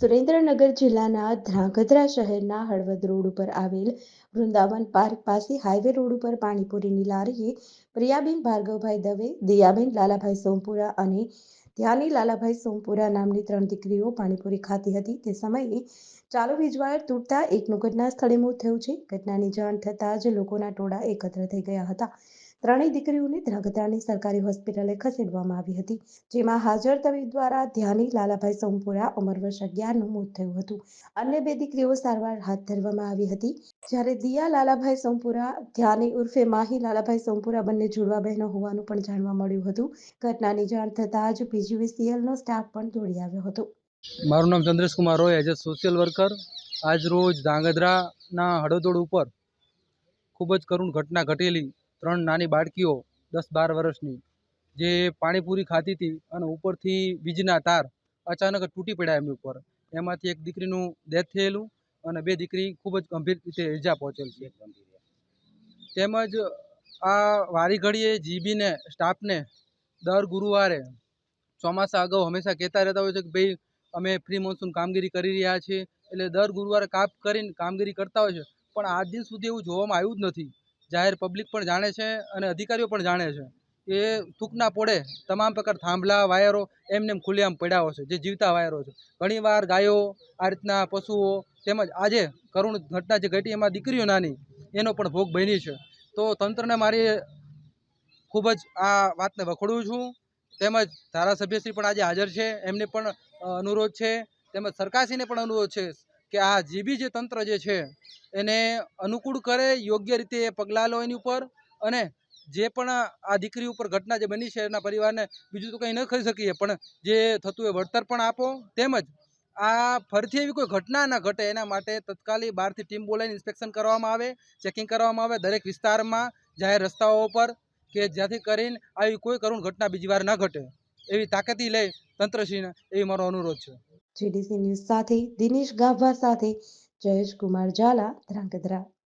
સુરેન્દ્રનગર જિલ્લાના ધ્રાંગધ્રા શહેરના હળવદ રોડ ઉપર આવેલ વૃંદાવન પાર્ક પાસે હાઈવે રોડ ઉપર પાણીપુરીની લારીએ પ્રિયાબેન ભાર્ગવભાઈ દવે, દિયાબેન લાલાભાઈ સોમપુરા અને ધ્યાની લાલાભાઈ સોમપુરા નામની ત્રણ દીકરીઓ પાણીપુરી ખાતી હતી. તે સમયે ચાલુ વીજવાયર તૂટતા એકનું ઘટના સ્થળે મોત થયું છે. ઘટનાની જાણ થતાં જ લોકોના ટોળા એકત્ર થઈ ગયા હતા. ત્રણેય દીકરીઓને ધ્રાંગધ્રાની સરકારી હોસ્પિટલે ખસેડવામાં આવી હતી, જેમાં હાજર તબીબ દ્વારા ધ્યાની લાલાભાઈ સોમપુરા ઉંમર વર્ષ અગિયારનું મોત થયું હતું. અન્ય બે દીકરીઓ સારવાર હાથ ધરવામાં આવી હતી. જ્યારે દિયા લાલાભાઈ સોમપુરા, ધ્યાની ઉર્ફે માહી લાલાભાઈ સોમપુરા બંને જોડવા બહેનો હોવાનું પણ જાણવા મળ્યું હતું. ઘટનાની જાણ થતાં જ પીજીવીસીએલનો સ્ટાફ પણ દોડી આવ્યો હતો. મારું નામ Chandresh Kumar Roy, as a social worker. આજ રોજ ધાંગધ્રાના હડોદોડ ઉપર ખૂબ જ કરુણ ઘટના ઘટેલી. ત્રણ નાની બાળકીઓ દસ બાર વર્ષની જે પાણીપુરી ખાતી હતી અને ઉપરથી વીજના તાર અચાનક તૂટી પડ્યા એમની ઉપર. એમાંથી એક દીકરીનું ડેથ થયેલું અને બે દીકરી ખૂબ જ ગંભીર રીતે ઇજા પહોંચેલ છે. તેમજ આ વારી ઘડીએ જીબીને, સ્ટાફને દર ગુરુવારે ચોમાસા અગાઉ હંમેશા કહેતા રહેતા હોય છે કે ભાઈ, અમે ફ્રી મોન્સૂન કામગીરી કરી રહ્યા છીએ. એટલે દર ગુરુવારે કાપ કરીને કામગીરી કરતા હોય છે. પણ આજ દિન સુધી એવું જોવામાં આવ્યું જ નથી. જાહેર પબ્લિક પણ જાણે છે અને અધિકારીઓ પણ જાણે છે એ થૂકના પોડે તમામ પ્રકાર થાંભલા, વાયરો એમને એમ ખુલ્લેઆમ પડ્યા છે, જે જીવતા વાયરો છે. ઘણીવાર ગાયો આ રીતના પશુઓ તેમજ આજે કરુણ ઘટના જે ઘટી એમાં દીકરીઓ નાની, એનો પણ ભોગ બની છે. તો તંત્રને મારી ખૂબ જ આ વાતને વખોડું છું. તેમજ ધારાસભ્યશ્રી પણ આજે હાજર છે, એમને પણ અનુરોધ છે. તેમજ સરકારશ્રીને પણ અનુરોધ છે. કે આ જીબી જે તંત્ર જે છે, એને અનુકૂળ કરે, યોગ્ય રીતે એ પગલાં લો એની ઉપર અને જે પણ આ દીકરી ઉપર ઘટના જે બની છે એના પરિવારને બીજું તો કંઈ ન કરી શકીએ, પણ જે થતું એ વળતર પણ આપો. તેમજ આ ફરીથી એવી કોઈ ઘટના ના ઘટે એના માટે તત્કાલી બહારથી ટીમ બોલાવીને ઇન્સ્પેક્શન કરવામાં આવે, ચેકિંગ કરવામાં આવે દરેક વિસ્તારમાં જાહેર રસ્તાઓ પર કે જ્યાંથી કરીને આવી કોઈ કરુણ ઘટના બીજી વાર ન ઘટે. એવી તાકાતી લઈ તંત્રશ્રીને, એવી મારો અનુરોધ છે. જીડીસી ન્યૂઝ સાથે દિનેશ ગાભા સાથે જયેશ કુમાર ઝાલા ધ્રાંગધ્રા.